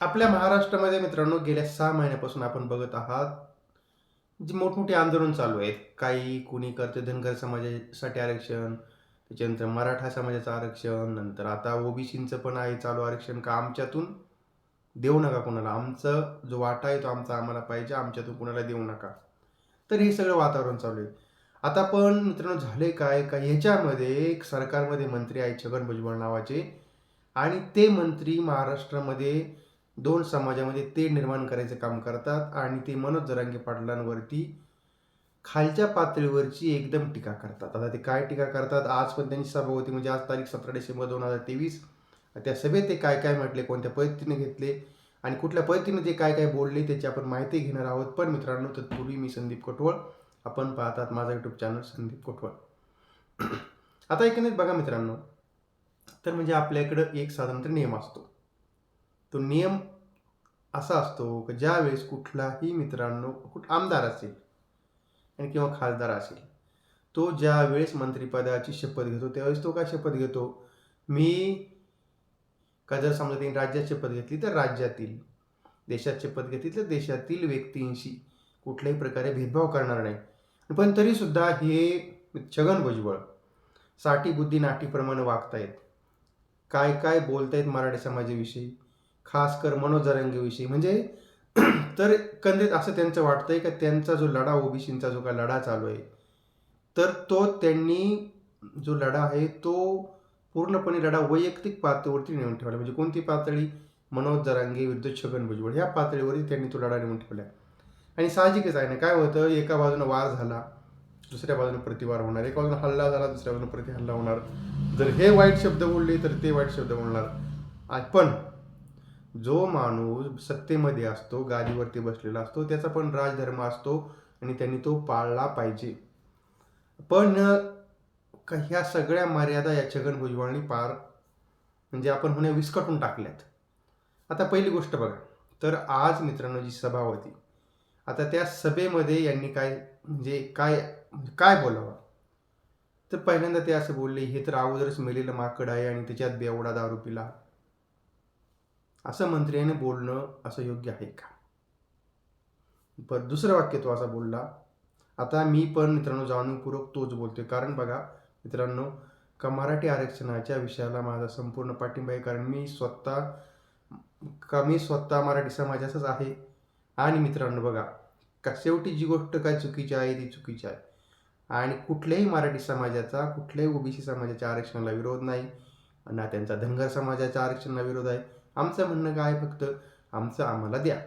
आपल्या महाराष्ट्रामध्ये मित्रांनो गेल्या सहा महिन्यापासून आपण बघत आहात जे मोठमोठे आंदोलन चालू आहेत. काही कुणी करते धनगर समाजासाठी आरक्षण त्याच्यानंतर मराठा समाजाचं आरक्षण नंतर आता ओबीसीचं पण आहे चालू आरक्षण का आमच्यातून देऊ नका कोणाला? आमचं जो वाटा आहे तो आमचा आम्हाला पाहिजे आमच्यातून कोणाला देऊ नका. तर हे सगळं वातावरण चालू आहे. आता पण मित्रांनो झाले काय? का ह्याच्यामध्ये एक सरकारमध्ये मंत्री आहेत छगन भुजबळ नावाचे. आणि ते मंत्री महाराष्ट्रामध्ये दोन समाजामध्ये ते निर्माण करायचं काम करतात आणि ते मनोज जरांगे पाटलांवरती खालच्या पातळीवरची एकदम टीका करतात. आता ते काय टीका करतात? आज पण त्यांची सभा होती म्हणजे आज तारीख सतरा डिसेंबर दोन हजार तेवीस. त्या सभेत ते काय काय म्हटले कोणत्या पद्धतीने घेतले आणि कुठल्या पद्धतीने ते काय काय बोलले त्याची आपण माहिती घेणार आहोत. पण मित्रांनो तत्पूर्वी मी संदीप कोटवळ आपण पाहतात माझा यूट्यूब चॅनल संदीप कोटवळ. आता एकंदरीत बघा मित्रांनो तर म्हणजे आपल्याकडं एक साधारणतः नियम असतो. तो नियम असा असतो की ज्यावेळेस कुठलाही मित्रांनो कुठ आमदार असेल आणि किंवा खासदार असेल तो ज्यावेळेस मंत्रिपदाची शपथ घेतो त्यावेळेस तो काय शपथ घेतो? मी का जर समजा त्यांनी राज्यात शपथ घेतली तर राज्यातील देशात शपथ घेतली तर देशातील व्यक्तींशी कुठल्याही प्रकारे भेदभाव करणार नाही. पण तरीसुद्धा हे छगन भुजबळसाठी बुद्धी नाटीप्रमाणे वागतायत. काय काय बोलतायत मराठी समाजाविषयी? खास कर मनोज जरांगेविषयी म्हणजे तर एकंदरीत असं त्यांचं वाटतंय का त्यांचा जो लढा ओबीसींचा जो काय लढा चालू आहे तर तो त्यांनी जो लढा आहे तो पूर्णपणे लढा वैयक्तिक पातळीवरती नेऊन ठेवला. म्हणजे कोणती पातळी? मनोज जरांगे विरुद्ध छगन भुजबळ. ह्या पातळीवरती त्यांनी तो लढा नेऊन ठेवला. आणि साहजिकच आहे ना काय होतं? एका बाजूनं वार झाला दुसऱ्या बाजूने प्रतिवार होणार. एका बाजूने हल्ला झाला दुसऱ्या बाजूने प्रति हल्ला होणार. जर हे वाईट शब्द बोलले तर ते वाईट शब्द बोलणार. पण जो माणूस सत्तेमध्ये असतो गादीवरती बसलेला असतो त्याचा पण राजधर्म असतो आणि त्यांनी तो पाळला पाहिजे. पण का ह्या सगळ्या मर्यादा या छगन भुजबळांनी पार म्हणजे आपण होण्या विस्कटून टाकल्यात. आता पहिली गोष्ट बघा. तर आज मित्रांनो जी सभा होती आता त्या सभेमध्ये यांनी काय म्हणजे काय काय बोलावं? तर पहिल्यांदा ते असं बोलले हे तर अगोदरच मेलेलं माकड आहे आणि त्याच्यात बेवडा दारू पिला. असं मंत्र्याने बोलणं असं योग्य आहे का? पण दुसरं वाक्य तो असा बोलला आता मी पण मित्रांनो जाणीवपूर्वक तोच बोलतोय. कारण बघा मित्रांनो का मराठी आरक्षणाच्या विषयाला माझा संपूर्ण पाठिंबा आहे. कारण मी स्वतः का मी स्वतः मराठी समाजाचाच आहे. आणि मित्रांनो बघा का शेवटी जी गोष्ट काय चुकीची आहे ती चुकीची आहे. आणि कुठल्याही मराठी समाजाचा कुठल्याही ओबीसी समाजाच्या आरक्षणाला विरोध नाही. ना त्यांचा धनगर समाजाच्या आरक्षणाला विरोध आहे. आमचं म्हणणं काय फक्त? आमचं आम्हाला द्या.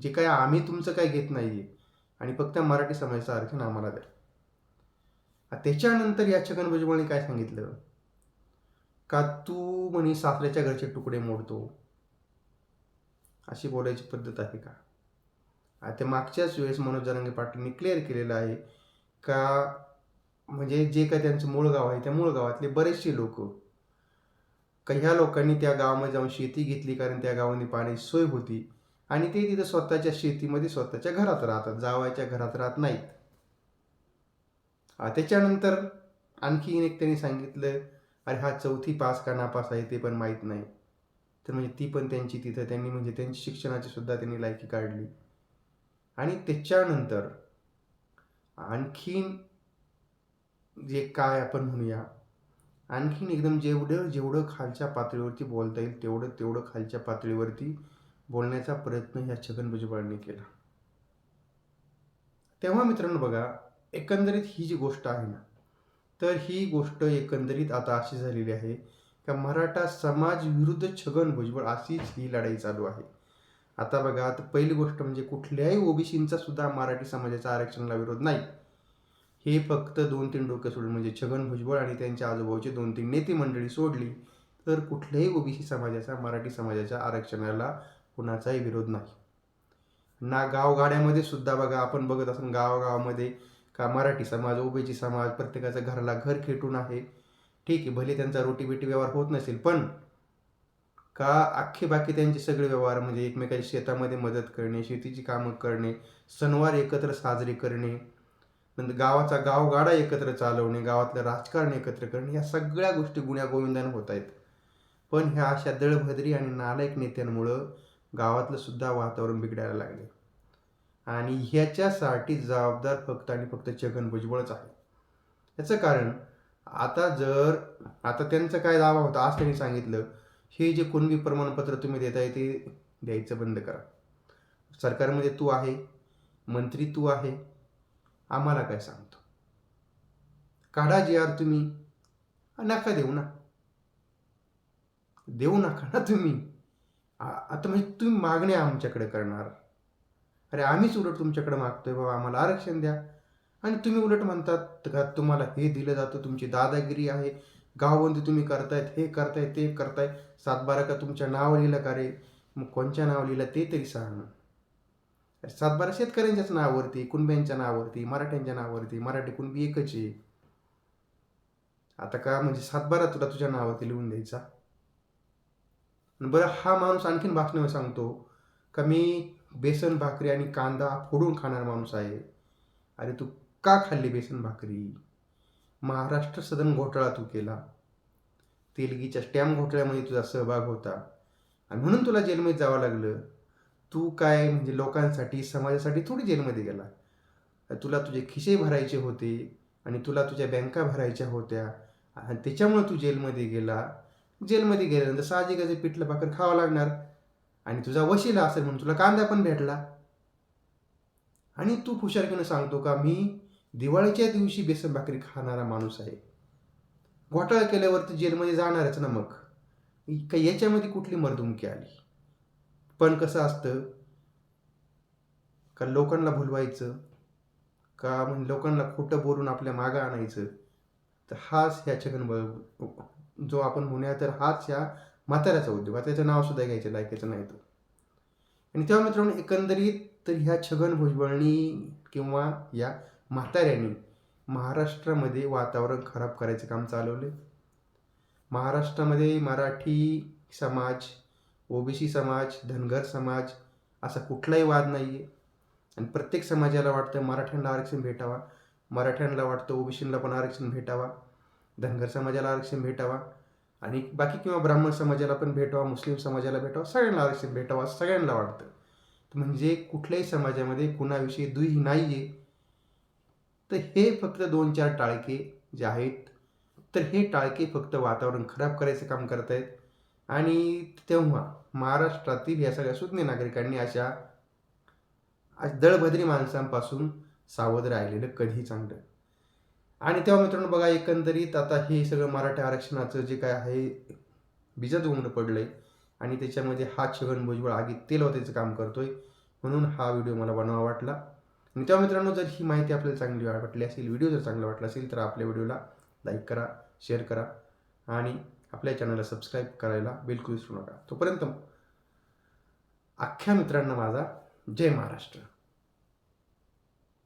जे काय आम्ही तुमचं काय घेत नाही आहे आणि फक्त मराठी समाजाचं आरक्षण आम्हाला द्या. त्याच्यानंतर या छगन भुजबळने काय सांगितलं? का तू म्हणे सासऱ्याच्या घरचे तुकडे मोडतो? अशी बोलायची पद्धत आहे का? आता मागच्याच वेळेस मनोज जरांगे पाटीलने क्लिअर केलेलं आहे. का म्हणजे जे काय त्यांचं मूळ गाव आहे त्या मूळ गावातले बरेचसे लोक का ह्या लोकांनी त्या गावामध्ये जाऊन शेती घेतली कारण त्या गावाने पाण्याची सोय होती. आणि ते तिथं स्वतःच्या शेतीमध्ये स्वतःच्या घरात राहतात जावायच्या घरात राहत नाहीत. त्याच्यानंतर आणखीन एक त्यांनी सांगितलं अरे हा चौथी पास का नापास आहे ते पण माहीत नाही. तर म्हणजे ती पण त्यांची तिथं त्यांनी म्हणजे त्यांची शिक्षणाची सुद्धा त्यांनी लायकी काढली. आणि त्याच्यानंतर आणखीन जे काय आपण म्हणूया आणखीन एकदम जेवढं जेवढं खालच्या पातळीवरती बोलता येईल तेवढं तेवढं खालच्या पातळीवरती बोलण्याचा प्रयत्न ह्या छगन भुजबळांनी केला. तेव्हा मित्रांनो बघा एकंदरीत ही जी गोष्ट आहे ना तर ही गोष्ट एकंदरीत आता अशी झालेली आहे का मराठा समाज विरुद्ध छगन भुजबळ अशीच ही लढाई चालू आहे. आता बघा आता पहिली गोष्ट म्हणजे कुठल्याही ओबीसींचा सुद्धा मराठी समाजाच्या आरक्षणाला विरोध नाही. हे फक्त दोन तीन डोके सोडून म्हणजे छगन भुजबळ आणि त्यांच्या आजोबाचे दोन तीन नेते मंडळी सोडली तर कुठल्याही ओबीसी समाजाचा मराठी समाजाच्या आरक्षणाला कुणाचाही विरोध नाही. ना गावगाड्यामध्ये सुद्धा बघा आपण बघत असून गावागावामध्ये का मराठी समाज ओबीसी समाज प्रत्येकाच्या घराला घर खेटून आहे. ठीक आहे भले त्यांचा रोटीबेटी व्यवहार होत नसेल पण का अख्खे बाकी त्यांचे सगळे व्यवहार म्हणजे एकमेकाच्या शेतामध्ये मदत करणे शेतीची कामं करणे सणवार एकत्र साजरे करणे नंतर गावाचा गावगाडा एकत्र चालवणे गावातलं राजकारण एकत्र करणे या सगळ्या गोष्टी गुण्यागोविंदानं होत आहेत. पण ह्या अशा दळभद्री आणि नालायक नेत्यांमुळं गावातलं सुद्धा वातावरण बिघडायला लागले. आणि ह्याच्यासाठी जबाबदार फक्त आणि फक्त छगन भुजबळच आहे. याचं कारण आता जर आता त्यांचा काय दावा होता आज त्यांनी सांगितलं हे जे कुणबी प्रमाणपत्र तुम्ही देताय ते द्यायचं बंद करा. सरकारमध्ये तू आहे मंत्री तू आहे आम्हाला काय सांगतो? काढा जे आर तुम्ही. नका देऊ ना. देऊ नका ना तुम्ही. आता म्हणजे तुम्ही मागण्या आमच्याकडे करणार. अरे आम्हीच उलट तुमच्याकडे मागतोय बाबा आम्हाला आरक्षण द्या. आणि तुम्ही उलट म्हणतात का तुम्हाला हे दिलं जातं तुमची दादागिरी आहे. गावबंदी तुम्ही करतायत हे करताय ते करताय सातबारा का तुमच्या नाव लिहिलं का रे? मग कोणच्या नाव लिहिलं ते तरी सांग. सातबारा शेतकऱ्यांच्याच नावावरती कुणब्यांच्या नावावरती मराठ्यांच्या नावावरती मराठी कुणबी एकच आहे. आता का म्हणजे सातबारा तुला तुझ्या नावावरती लिहून द्यायचा? आणि बरं हा माणूस आणखीन भाषणावर सांगतो का मी बेसन भाकरी आणि कांदा फोडून खाणारा माणूस आहे. अरे तू का खाल्ली बेसन भाकरी? महाराष्ट्र सदन घोटाळा तू केला. तेलगीच्या स्टॅम्प घोटाळ्यामध्ये तुझा सहभाग होता. आणि म्हणून तुला जेलमध्ये जावं लागलं. तू काय म्हणजे लोकांसाठी समाजासाठी थोडी जेलमध्ये गेला? तुला तुझे खिसे भरायचे होते आणि तुला तुझ्या बँका भरायच्या होत्या आणि त्याच्यामुळं तू जेलमध्ये गेला. जेलमध्ये गेल्यानंतर साहजिकच पिठलं भाकर खावं लागणार आणि तुझा वशिला असेल म्हणून तुला कांदा पण भेटला. आणि तू हुशारकीनं सांगतो का मी दिवाळीच्या दिवशी बेसन भाकरी खाणारा माणूस आहे. घोटाळा केल्यावर तू जेलमध्ये जाणारच ना मग. का याच्यामध्ये कुठली मर्दुमकी आली? पण कसं असतं? का लोकांना भुलवायचं? का म्हणजे लोकांना खोटं बोलून आपल्या मागं आणायचं? तर हाच ह्या छगन जो आपण म्हणूया तर हाच ह्या म्हाताऱ्याचा उद्योग. आता त्याचं नावसुद्धा घ्यायचं लायकाचं नाही तो आणि तेव्हा मित्रांनो एकंदरीत तर ह्या छगन भुजबळनी किंवा या म्हाताऱ्यांनी महाराष्ट्रामध्ये वातावरण खराब करायचं काम चालवले महाराष्ट्रामध्ये मराठी समाज ओबीसी समाज धनगर समाज असा कुठलाही वाद नाही आहे आणि प्रत्येक समाजाला वाटतं मराठ्यांना आरक्षण भेटावा मराठ्यांना वाटतं ओबीसींना पण आरक्षण भेटावा धनगर समाजाला आरक्षण भेटावा आणि बाकी किंवा ब्राह्मण समाजाला पण भेटावा मुस्लिम समाजाला भेटावा सगळ्यांना आरक्षण भेटावा सगळ्यांना वाटतं. म्हणजे कुठल्याही समाजामध्ये कुणाविषयी दुही नाही आहे तर हे फक्त दोन चार टाळके जे आहेत तर हे टाळके फक्त वातावरण खराब करायचं काम करत आहेत आणि तेव्हा महाराष्ट्रातील या सगळ्या सुज्ञ नागरिकांनी अशा दळभद्री माणसांपासून सावध राहिलेलं कधी चांगलं? आणि तेव्हा मित्रांनो बघा एकंदरीत आता हे सगळं मराठा आरक्षणाचं जे काय आहे बिजत उमड आहे आणि त्याच्यामध्ये हा छगन भुजबळ आगीत तेल होत्याचं काम करतोय म्हणून हा व्हिडिओ मला बनवा वाटला. आणि तेव्हा मित्रांनो जर ही माहिती आपल्याला चांगली वाटली असेल व्हिडिओ जर चांगला वाटला असेल तर आपल्या व्हिडिओला लाईक करा शेअर करा आणि आपल्या चॅनलला सबस्क्राईब करायला बिलकुल विसरू नका. तोपर्यंत अख्ख्या मित्रांना माझा जय महाराष्ट्र.